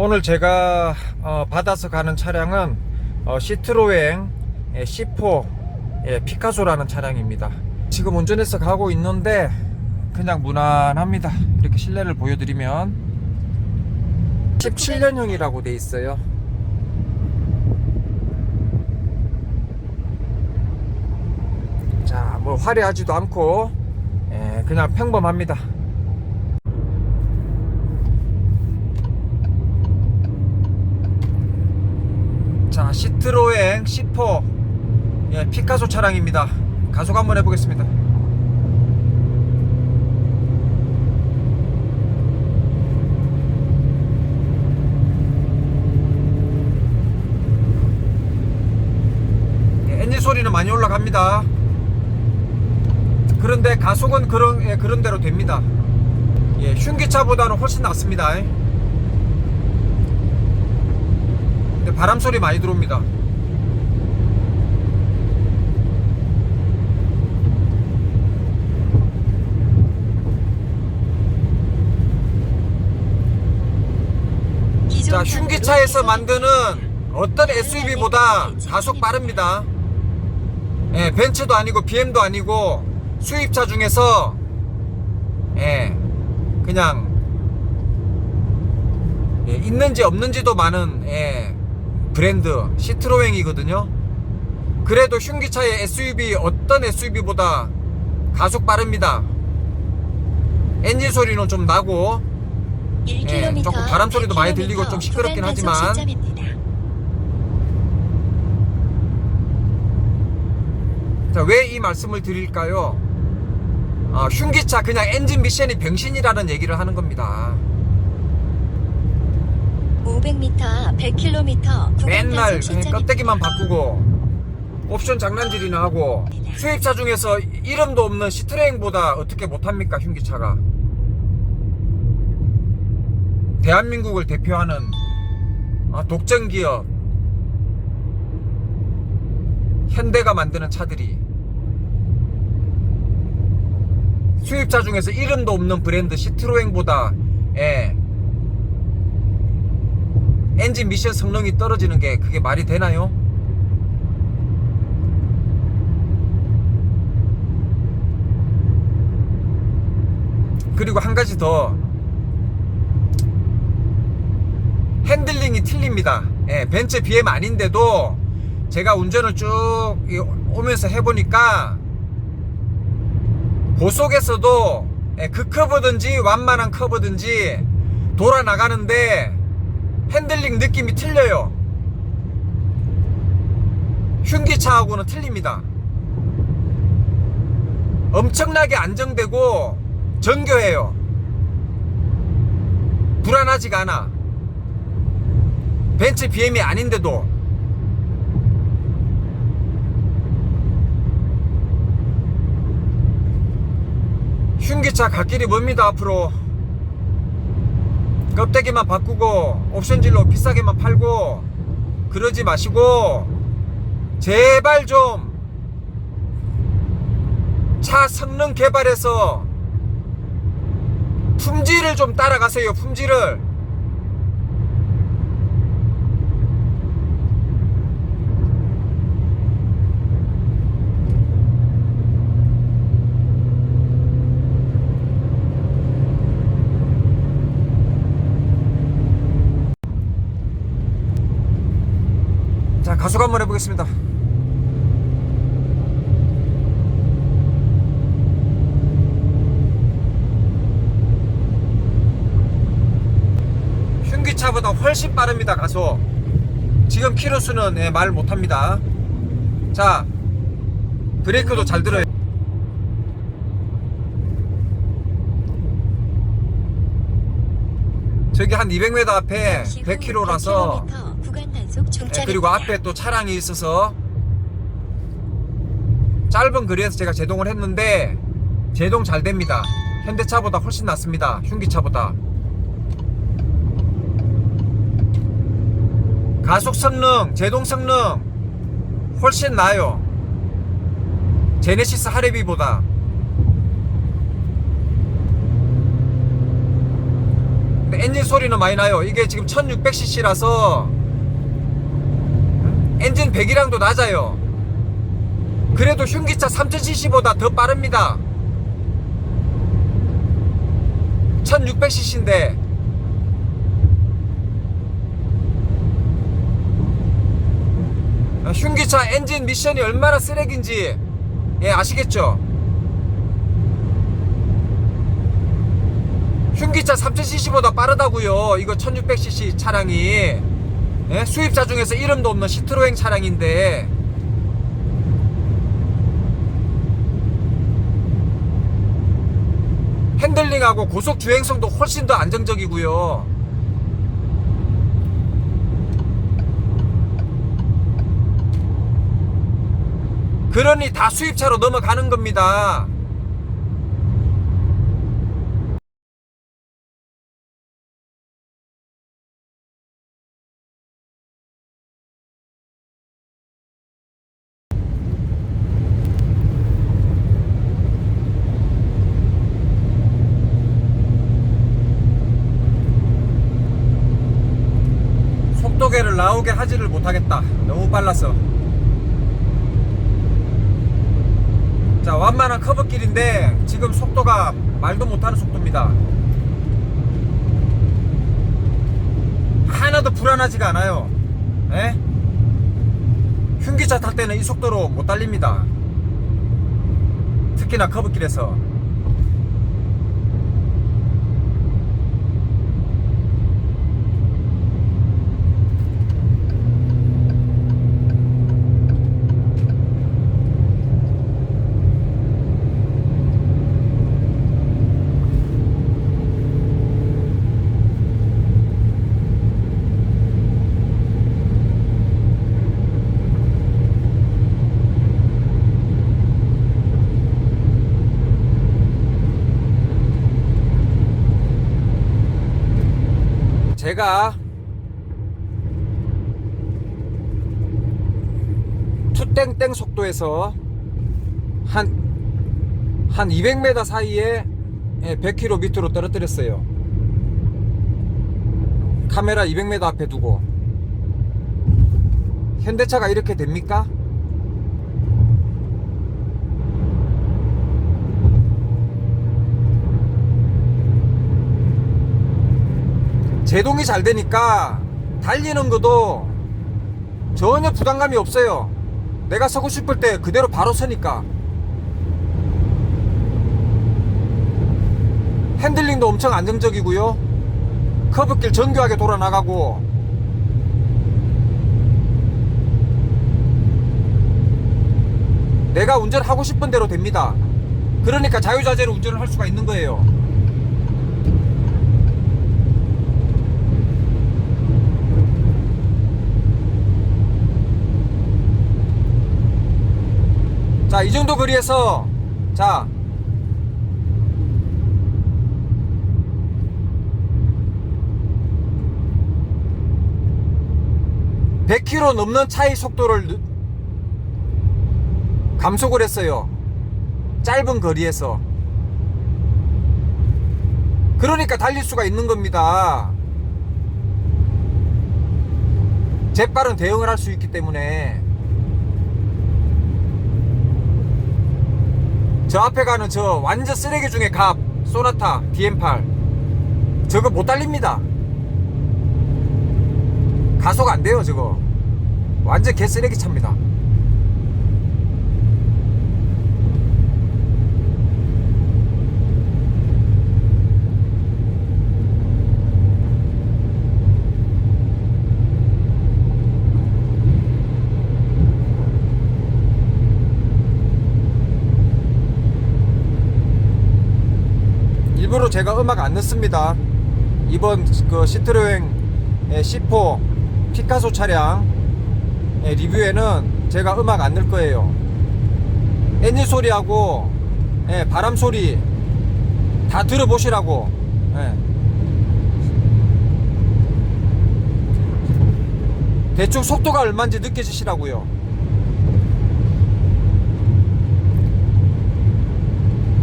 오늘 제가 어, 받아서 가는 차량은 어, 시트로행 예, C4 예, 피카소라는 차량입니다. 지금 운전해서 가고 있는데 그냥 무난합니다. 이렇게 실내를 보여드리면 17년형이라고 돼 있어요. 자, 뭐 화려하지도 않고 예, 그냥 평범합니다. 자, 시트로행 C4 예, 피카소 차량입니다. 가속 한번 해보겠습니다. 예, 엔진 소리는 많이 올라갑니다. 그런데 가속은 그런 예, 그런 대로 됩니다. 예, 흉기차보다는 훨씬 낫습니다. 근데 바람 소리 많이 들어옵니다. 자, 흉기차에서 만드는 어떤 SUV보다 가속 빠릅니다. 예, 벤츠도 아니고 BM도 아니고 수입차 중에서 예, 그냥 예, 있는지 없는지도 많은 예, 브랜드 시트로행이거든요. 그래도 흉기차의 SUV 어떤 SUV보다 가속 빠릅니다. 엔진 소리는 좀 나고 예, 조금 바람 소리도 많이 들리고 좀 시끄럽긴 하지만 자, 왜 이 말씀을 드릴까요? 아, 흉기차 그냥 엔진 미션이 병신이라는 얘기를 하는 겁니다. 500m, 100km 맨날 그냥 껍데기만 바꾸고 옵션 장난질이나 하고 수입차 중에서 이름도 없는 시트레잉보다 어떻게 못합니까 흉기차가? 대한민국을 대표하는 아, 독점기업. 현대가 만드는 차들이. 수입차 중에서 이름도 없는 브랜드 시트로행보다 예, 엔진 미션 성능이 떨어지는 게 그게 말이 되나요? 그리고 한 가지 더 핸들링이 틀립니다. 예, 벤츠 BM 아닌데도 제가 운전을 쭉 이- 오면서 해보니까 고속에서도 예, 그 커브든지 완만한 커브든지 돌아 나가는데 핸들링 느낌이 틀려요. 흉기차하고는 틀립니다. 엄청나게 안정되고 정교해요. 불안하지가 않아. 벤츠 BM이 아닌데도 흉기차 갈 길이 멉니다 앞으로 껍데기만 바꾸고 옵션질로 비싸게만 팔고 그러지 마시고 제발 좀 차 성능 개발해서 품질을 좀 따라가세요 품질을 자 가속 한번 해보겠습니다. 흉기차보다 훨씬 빠릅니다 가속 지금 키로수는 예, 말 못합니다. 자 브레이크도 잘 들어요. 저기 한 200m 앞에 100km라서 종점입니다. 그리고 앞에 또 차량이 있어서 짧은 거리에서 제가 제동을 했는데 제동 잘 됩니다. 현대차보다 훨씬 낫습니다. 흉기차보다. 가속 성능, 제동 성능 훨씬 나아요. 제네시스 하레비보다. 엔진 소리는 많이 나요. 이게 지금 1600cc라서 엔진 배기량도 낮아요. 그래도 흉기차 3000cc보다 더 빠릅니다. 1600cc인데 흉기차 엔진 미션이 얼마나 쓰레기인지 예 아시겠죠? 흉기차 3000cc보다 빠르다고요. 이거 1600cc 차량이 예? 수입차 중에서 이름도 없는 시트로행 차량인데 핸들링하고 고속 주행성도 훨씬 더 안정적이고요. 그러니 다 수입차로 넘어가는 겁니다. 속도계를 나오게 하지를 못하겠다. 너무 빨라서. 자, 완만한 커브길인데 지금 속도가 말도 못하는 속도입니다. 하나도 불안하지가 않아요. 에? 흉기차 탈 때는 이 속도로 못 달립니다. 특히나 커브길에서. 제가 투땡땡 속도에서 한 한 200m 사이에 100km 밑으로 떨어뜨렸어요. 카메라 200m 앞에 두고 현대차가 이렇게 됩니까? 제동이 잘 되니까 달리는 것도 전혀 부담감이 없어요. 내가 서고 싶을 때 그대로 바로 서니까. 핸들링도 엄청 안정적이고요. 커브길 정교하게 돌아 나가고. 내가 운전하고 싶은 대로 됩니다. 그러니까 자유자재로 운전을 할 수가 있는 거예요. 자, 이 정도 거리에서 자, (100km) 넘는 차의 속도를 느- 감속을 했어요. 짧은 거리에서. 그러니까 달릴 수가 있는 겁니다. 재빠른 대응을 할 수 있기 때문에 저 앞에 가는 저 완전 쓰레기 중에 갑 소나타 DM8 저거 못 달립니다. 가속 안 돼요 저거. 완전 개 쓰레기 차입니다 일부러 제가 음악 안 넣습니다. 이번 그 시트로행 C4 피카소 차량 예, 리뷰에는 제가 음악 안 넣을 거예요. 엔진 소리하고 예, 바람 소리 다 들어보시라고. 예. 대충 속도가 얼마인지 느껴지시라고요.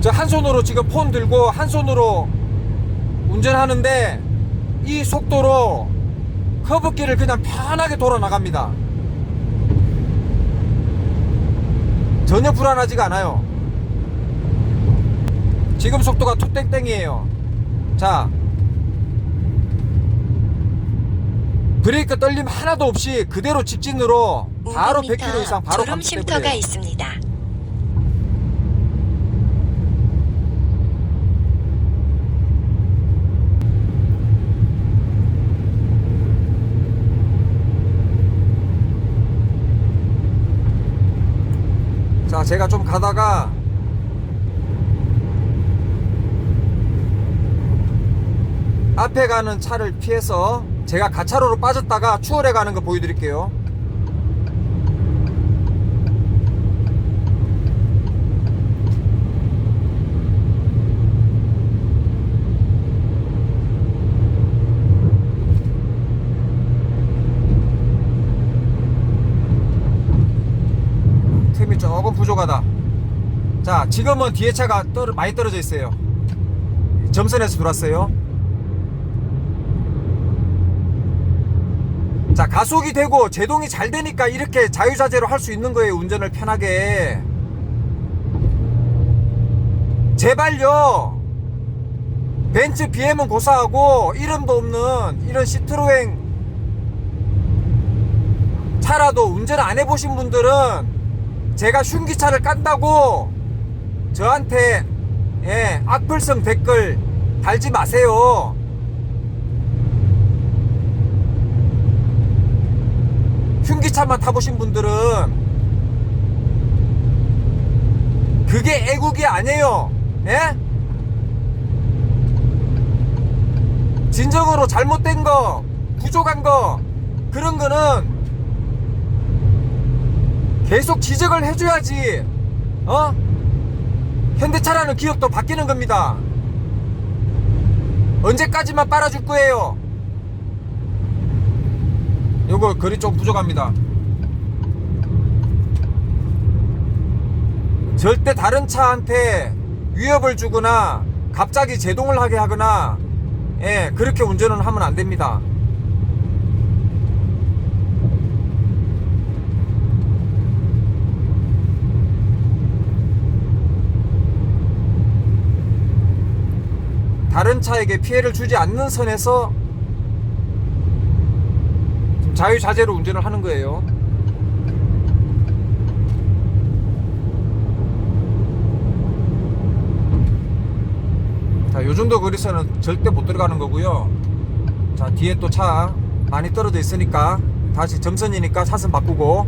저 한 손으로 지금 폰 들고 한 손으로 운전하는데 이 속도로 커브길을 그냥 편하게 돌아 나갑니다. 전혀 불안하지가 않아요. 지금 속도가 툭땡땡이에요. 자, 브레이크 떨림 하나도 없이 그대로 직진으로 바로 100km 이상 바로 쉼터가 버려요. 있습니다. 자, 제가 좀 가다가 앞에 가는 차를 피해서 제가 가차로로 빠졌다가 추월해 가는 거 보여드릴게요. 틈이 조금 부족하다. 자, 지금은 뒤에 차가 떨어, 많이 떨어져 있어요. 점선에서 들어왔어요. 자, 가속이 되고 제동이 잘 되니까 이렇게 자유자재로 할 수 있는 거예요. 운전을 편하게. 제발요. 벤츠 BM은 고사하고 이름도 없는 이런 시트로행 차라도 운전 안 해보신 분들은 제가 흉기차를 깐다고 저한테 예, 악플성 댓글 달지 마세요. 흉기차만 타보신 분들은 그게 애국이 아니에요. 예? 진정으로 잘못된 거, 부족한 거, 그런 거는 계속 지적을 해줘야지, 어? 현대차라는 기업도 바뀌는 겁니다. 언제까지만 빨아줄 거예요? 요거 글이 좀 부족합니다. 절대 다른 차한테 위협을 주거나 갑자기 제동을 하게 하거나 예, 그렇게 운전을 하면 안 됩니다. 다른 차에게 피해를 주지 않는 선에서 자유자재로 운전을 하는 거예요. 자, 요 정도 거리서는 절대 못 들어가는 거고요. 자, 뒤에 또 차 많이 떨어져 있으니까 다시 점선이니까 차선 바꾸고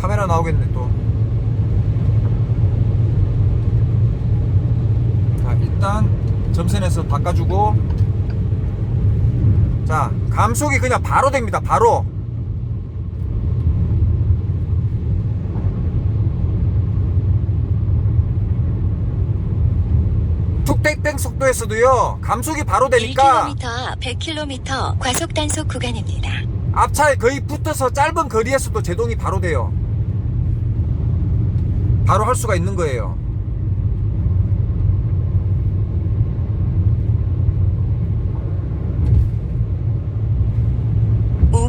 카메라 나오겠네 또. 자, 점선에서 바꿔주고 자, 감속이 그냥 바로 됩니다. 바로. 툭땡땡 속도에서도요. 감속이 바로 되니까 1km, 100km 과속 단속 구간입니다. 앞차에 거의 붙어서 짧은 거리에서도 제동이 바로 돼요. 바로 할 수가 있는 거예요.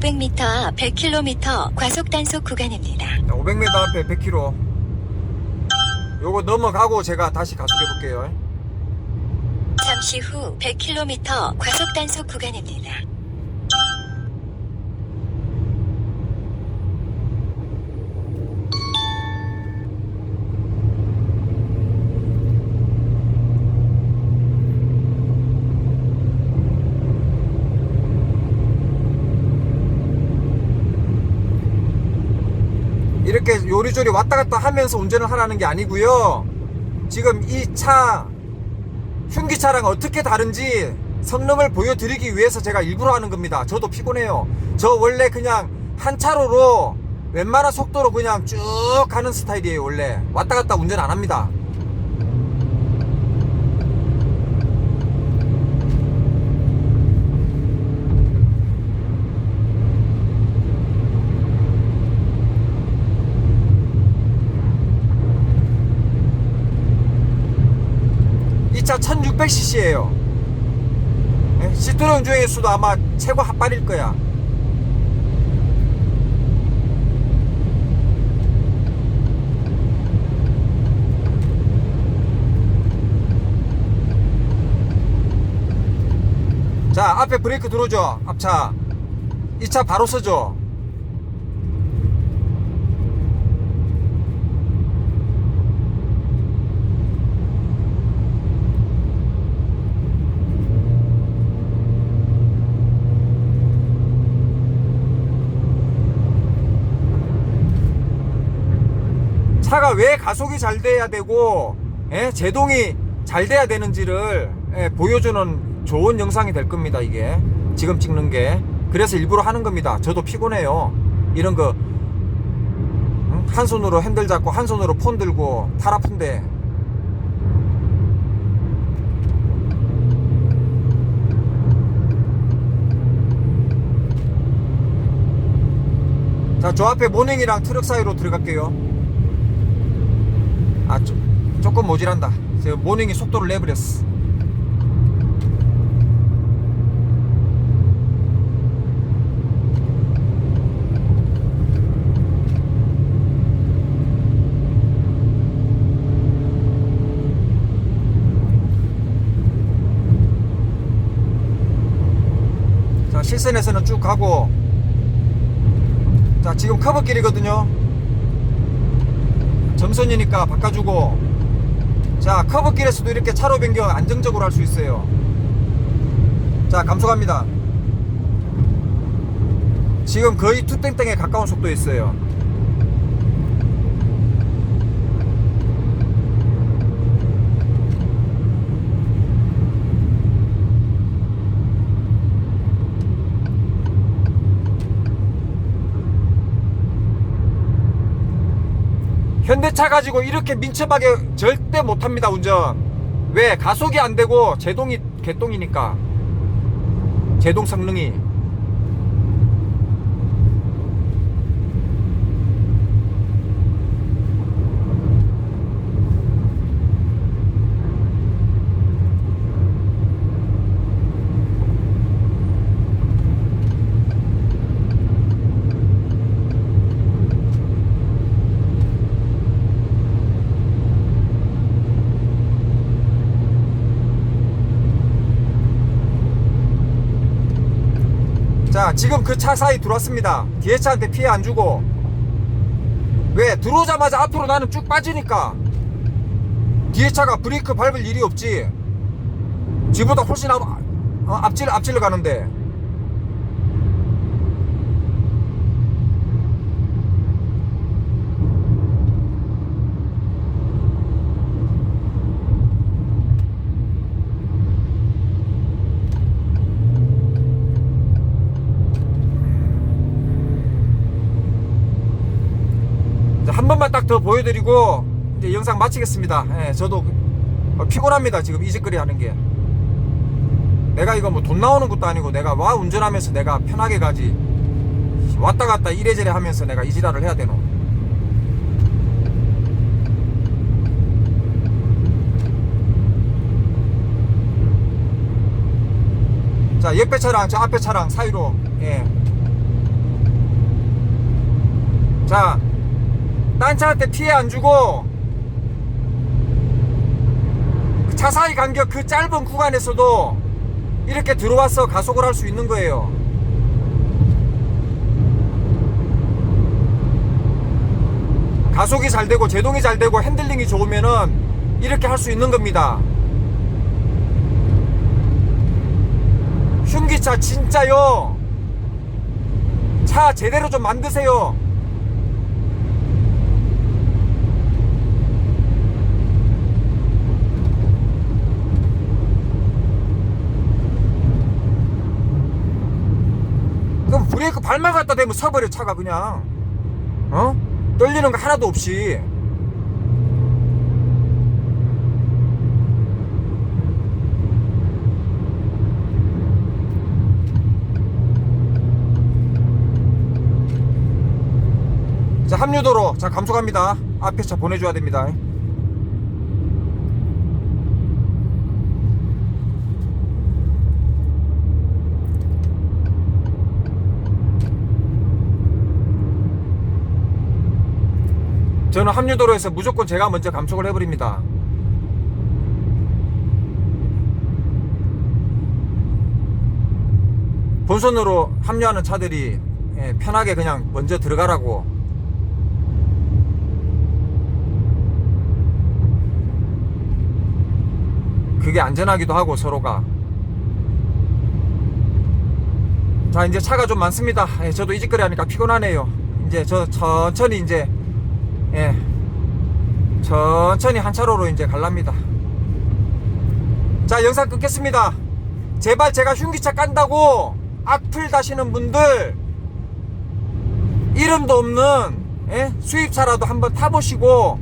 500m, 100km 과속 단속 구간입니다. 500m 앞에 100km. 요거 넘어가고 제가 다시 가속해 볼게요. 잠시 후 100km 과속 단속 구간입니다. 요리조리 왔다 갔다 하면서 운전을 하라는 게 아니고요. 지금 이 차 흉기차랑 어떻게 다른지 성능을 보여드리기 위해서 제가 일부러 하는 겁니다. 저도 피곤해요. 저 원래 그냥 한 차로로 웬만한 속도로 그냥 쭉 가는 스타일이에요. 원래 왔다 갔다 운전 안 합니다. 1600cc예요. 시트로용 중에서도 아마 최고 핫발일 거야. 자, 앞에 브레이크 들어오죠? 앞차. 이 차 바로 서죠? 차가 왜 가속이 잘 돼야 되고 예? 제동이 잘 돼야 되는지를 예, 보여주는 좋은 영상이 될 겁니다 이게. 지금 찍는 게. 그래서 일부러 하는 겁니다. 저도 피곤해요. 이런 거 응? 한 손으로 핸들 잡고 한 손으로 폰 들고 탈 아픈데. 자 저 앞에 모닝이랑 트럭 사이로 들어갈게요 아, 조, 조금 모질한다. 제가 모닝이 속도를 내버렸어. 자, 실선에서는 쭉 가고, 자, 지금 커브길이거든요. 점선이니까 바꿔주고. 자 커브길에서도 이렇게 차로 변경 안정적으로 할 수 있어요. 자 감속합니다. 지금 거의 투땡땡에 가까운 속도에 있어요 현대차 가지고 이렇게 민첩하게 절대 못합니다 운전. 왜? 가속이 안 되고 제동이 개똥이니까. 제동 성능이 자 지금 그 차 사이 들어왔습니다. 뒤에 차한테 피해 안 주고. 왜? 들어오자마자 앞으로 나는 쭉 빠지니까. 뒤에 차가 브레이크 밟을 일이 없지. 지보다 훨씬 앞, 어, 앞질, 앞질러 가는데 더 보여드리고 이제 영상 마치겠습니다. 예, 저도 어, 피곤합니다. 지금 이직거리 하는 게. 내가 이거 뭐 돈 나오는 것도 아니고 내가 와 운전하면서 내가 편하게 가지. 왔다 갔다 이래저래 하면서 내가 이 지랄을 해야 되노. 자, 옆에 차랑 저 앞에 차랑 사이로, 예. 자, 딴 차한테 피해 안 주고 그차 사이 간격 그 짧은 구간에서도 이렇게 들어와서 가속을 할 수 있는 거예요. 가속이 잘 되고 제동이 잘 되고 핸들링이 좋으면은 이렇게 할 수 있는 겁니다. 흉기차 진짜요. 차 제대로 좀 만드세요. 그럼 브레이크 발만 갖다 대면 서버려 차가 그냥. 어? 떨리는 거 하나도 없이. 자 합류도로 자 감속합니다. 앞에 차 보내줘야 됩니다 저는 합류도로에서 무조건 제가 먼저 감속을 해버립니다. 본선으로 합류하는 차들이 예, 편하게 그냥 먼저 들어가라고. 그게 안전하기도 하고 서로가. 자 이제 차가 좀 많습니다. 예, 저도 이직거리 하니까 피곤하네요. 이제 저 천천히 이제 예. 천천히 한 차로로 이제 갈랍니다. 자 영상 끊겠습니다. 제발 제가 흉기차 깐다고 악플 다시는 분들 이름도 없는 예? 수입차라도 한번 타보시고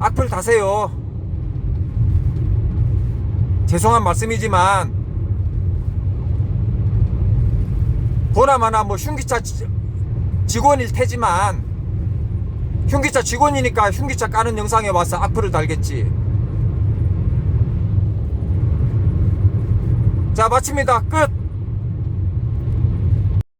악플 다세요. 죄송한 말씀이지만 보나마나 뭐 흉기차 지- 직원일 테지만 흉기차 직원이니까 흉기차 까는 영상에 와서 악플을 달겠지. 자 마칩니다. 끝